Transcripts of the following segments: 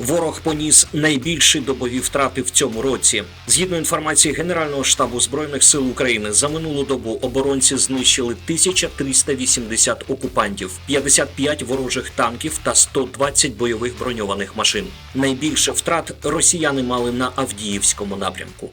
Ворог поніс найбільші добові втрати в цьому році. Згідно інформації Генерального штабу збройних сил України, за минулу добу оборонці знищили 1380 окупантів, 55 ворожих танків та 120 бойових броньованих машин. Найбільше втрат росіяни мали на Авдіївському напрямку.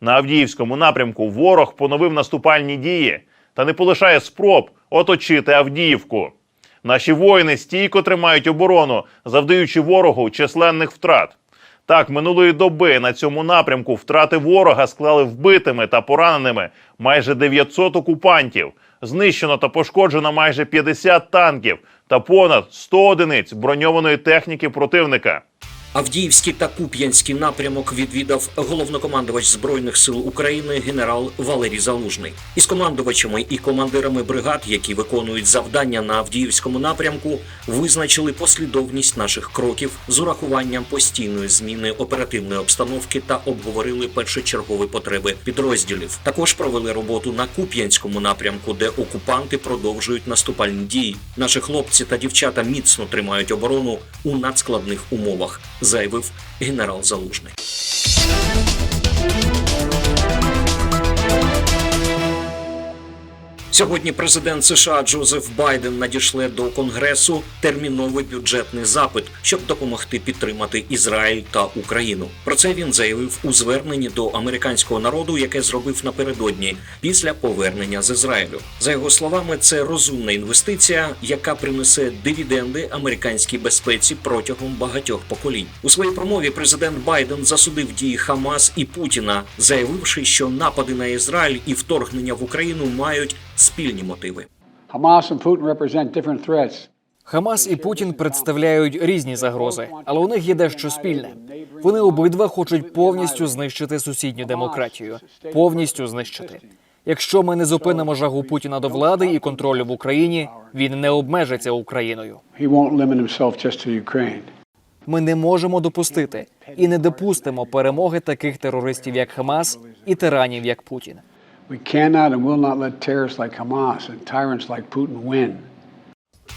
На Авдіївському напрямку ворог поновив наступальні дії та не полишає спроб оточити Авдіївку. Наші воїни стійко тримають оборону, завдаючи ворогу численних втрат. Так, минулої доби на цьому напрямку втрати ворога склали вбитими та пораненими майже 900 окупантів. Знищено та пошкоджено майже 50 танків та понад 100 одиниць броньованої техніки противника. Авдіївський та Куп'янський напрямок відвідав головнокомандувач збройних сил України генерал Валерій Залужний. Із командувачами і командирами бригад, які виконують завдання на Авдіївському напрямку, визначили послідовність наших кроків з урахуванням постійної зміни оперативної обстановки та обговорили першочергові потреби підрозділів. Також провели роботу на Куп'янському напрямку, де окупанти продовжують наступальні дії. Наші хлопці та дівчата міцно тримають оборону у надскладних умовах, заявив генерал Залужний. Сьогодні президент США Джозеф Байден надішле до Конгресу терміновий бюджетний запит, щоб допомогти підтримати Ізраїль та Україну. Про це він заявив у зверненні до американського народу, яке зробив напередодні після повернення з Ізраїлю. За його словами, це розумна інвестиція, яка принесе дивіденди американській безпеці протягом багатьох поколінь. У своїй промові президент Байден засудив дії Хамас і Путіна, заявивши, що напади на Ізраїль і вторгнення в Україну мають спільні мотиви. Hamas and Putin represent different threats. Хамас і Путін представляють різні загрози, але у них є дещо спільне. Вони обидва хочуть повністю знищити сусідню демократію, повністю знищити. Якщо ми не зупинимо жагу Путіна до влади і контролю в Україні, він не обмежиться Україною. Ми не можемо допустити і не допустимо перемоги таких терористів, як Хамас, і тиранів, як Путін. We cannot and will not let terrorists like Hamas and tyrants like Putin win.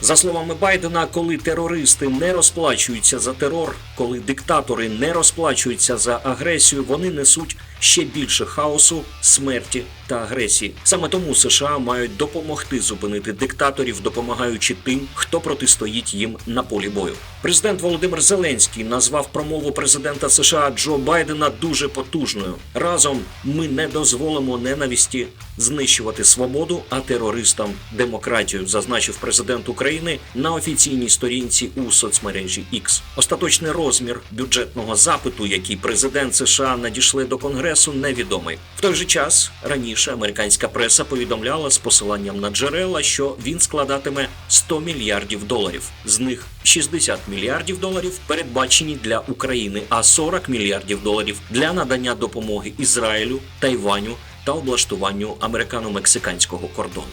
За словами Байдена, коли терористи не розплачуються за терор, коли диктатори не розплачуються за агресію, вони несуть ще більше хаосу, смерті та агресії. Саме тому США мають допомогти зупинити диктаторів, допомагаючи тим, хто протистоїть їм на полі бою. Президент Володимир Зеленський назвав промову президента США Джо Байдена дуже потужною. Разом ми не дозволимо ненависті знищувати свободу, а терористам демократію, зазначив президент України на офіційній сторінці у соцмережі X. Остаточний розмір бюджетного запиту, який президент США надійшли до Конгресу, невідомий. В той же час раніше американська преса повідомляла з посиланням на джерела, що він складатиме 100 мільярдів доларів. З них 60 мільярдів доларів передбачені для України, а 40 мільярдів доларів для надання допомоги Ізраїлю, Тайваню та облаштуванню американо-мексиканського кордону.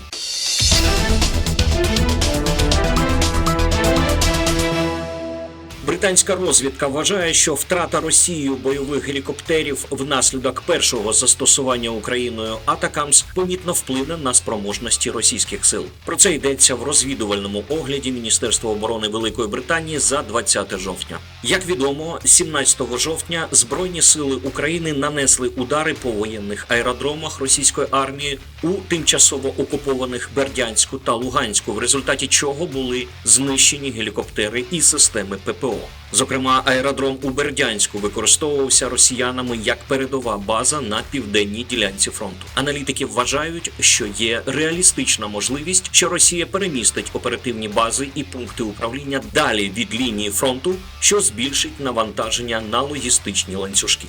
Британська розвідка вважає, що втрата Росією бойових гелікоптерів внаслідок першого застосування Україною Атакамс помітно вплине на спроможності російських сил. Про це йдеться в розвідувальному огляді Міністерства оборони Великої Британії за 20 жовтня. Як відомо, 17 жовтня Збройні сили України нанесли удари по воєнних аеродромах російської армії у тимчасово окупованих Бердянську та Луганську, в результаті чого були знищені гелікоптери і системи ППО. Зокрема, аеродром у Бердянську використовувався росіянами як передова база на південній ділянці фронту. Аналітики вважають, що є реалістична можливість, що Росія перемістить оперативні бази і пункти управління далі від лінії фронту, що збільшить навантаження на логістичні ланцюжки.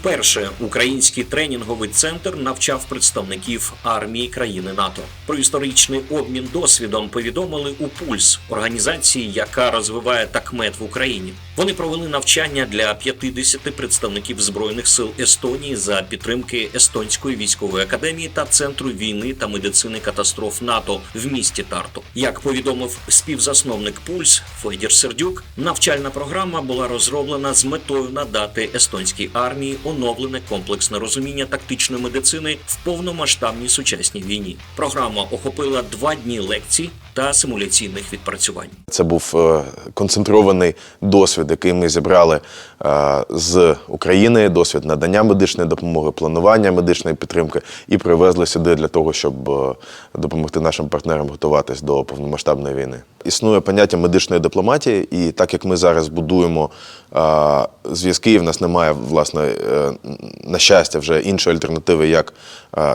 Вперше український тренінговий центр навчав представників армії країни НАТО. Про історичний обмін досвідом повідомили у пульс організації, яка розвиває такмет в Україні. Вони провели навчання для 50 представників збройних сил Естонії за підтримки Естонської військової академії та центру війни та медицини катастроф НАТО в місті Тарту. Як повідомив співзасновник Пульс Федір Сердюк, навчальна програма була розроблена з метою надати естонській армії оновлене комплексне розуміння тактичної медицини в повномасштабній сучасній війні. Програма охопила два дні лекцій та симуляційних відпрацювань. Це був е, концентрований досвід, який ми зібрали е, з України, досвід надання медичної допомоги, планування медичної підтримки і привезли сюди для того, щоб е, допомогти нашим партнерам готуватись до повномасштабної війни. Існує поняття медичної дипломатії, і так як ми зараз будуємо зв'язки, і в нас немає власне на щастя вже іншої альтернативи, як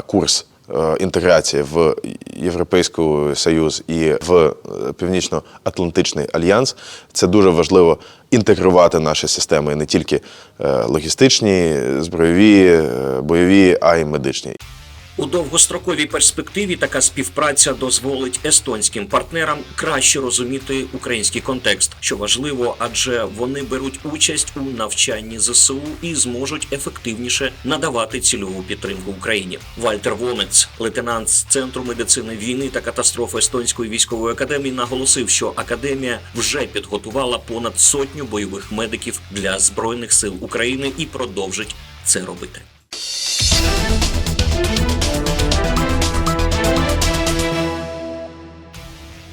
курс інтеграції в Європейський Союз і в е, Північно-Атлантичний альянс. Це дуже важливо інтегрувати наші системи не тільки е, логістичні, збройові, е, бойові, а й медичні. У довгостроковій перспективі така співпраця дозволить естонським партнерам краще розуміти український контекст, що важливо, адже вони беруть участь у навчанні ЗСУ і зможуть ефективніше надавати цільову підтримку Україні. Вальтер Вомець, лейтенант з центру медицини війни та катастроф Естонської військової академії, наголосив, що академія вже підготувала понад сотню бойових медиків для збройних сил України і продовжить це робити.